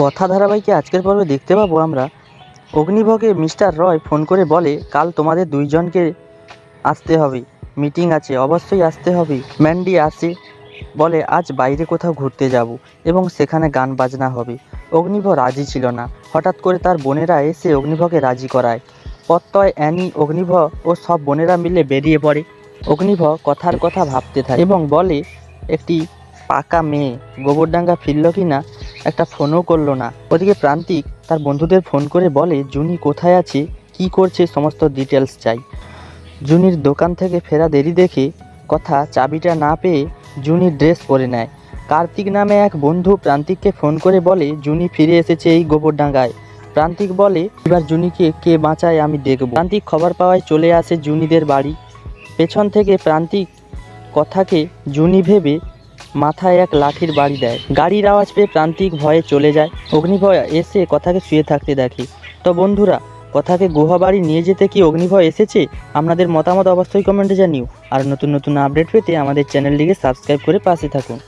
কথা ধারাবাহিকে আজকের পর্বে দেখতে পাবো আমরা। অগ্নিভগে মিস্টার রয় ফোন করে বলে, কাল তোমাদের দুইজনকে আসতে হবে। মিটিং আছে, অবশ্যই আসতে হবে। ম্যান্ডি আসে, বলে, আজ বাইরে কোথাও ঘুরতে যাব এবং সেখানে গান বাজনা হবে। অগ্নিভ রাজি ছিল না। হঠাৎ করে তার বোনেরা এসে অগ্নিভকে রাজি করায়। প্রত্যয়, অ্যানি অগ্নিভ ও সব বোনেরা মিলে বেরিয়ে পড়ে। অগ্নিভ কথার কথা ভাবতে থাকে এবং বলে, একটি পাকা মেয়ে, গোবরডাঙ্গা ফিরল কি না একটা ফোনও করল না। ওদিকে প্রান্তিক তার বন্ধুদের ফোন করে বলে, জুনি, কোথায় আছে? কি করছে? সমস্ত ডিটেলস চাই। জুনির দোকান থেকে ফেরা দেরি দেখে কথা চাবিটা না পেয়ে জুনি ড্রেস পরে নেয়। কার্তিক নামে এক বন্ধু প্রান্তিককে ফোন করে বলে, জুনি ফিরে এসেছে এই গোবরডাঙ্গায়। প্রান্তিক বলে, এবার জুনিকে কে বাঁচায় আমি দেখব। প্রান্তিক খবর পাওয়ায় চলে আসে জুনিদের বাড়ি। পেছন থেকে প্রান্তিক কথাকে জুনি ভেবে মাথায় এক লাঠির বাড়ি দেয়। গাড়ির আওয়াজ পেয়ে প্রান্তিক ভয়ে চলে যায়। অগ্নিভয় এসে কথাকে শুয়ে থাকতে দেখে। তো বন্ধুরা, কথাকে গুহা বাড়ি নিয়ে যেতে কি অগ্নিভয় এসেছে? আপনাদের মতামত অবশ্যই কমেন্টে জানিও। আর নতুন নতুন আপডেট পেতে আমাদের চ্যানেলটিকে সাবস্ক্রাইব করে পাশে থাকুন।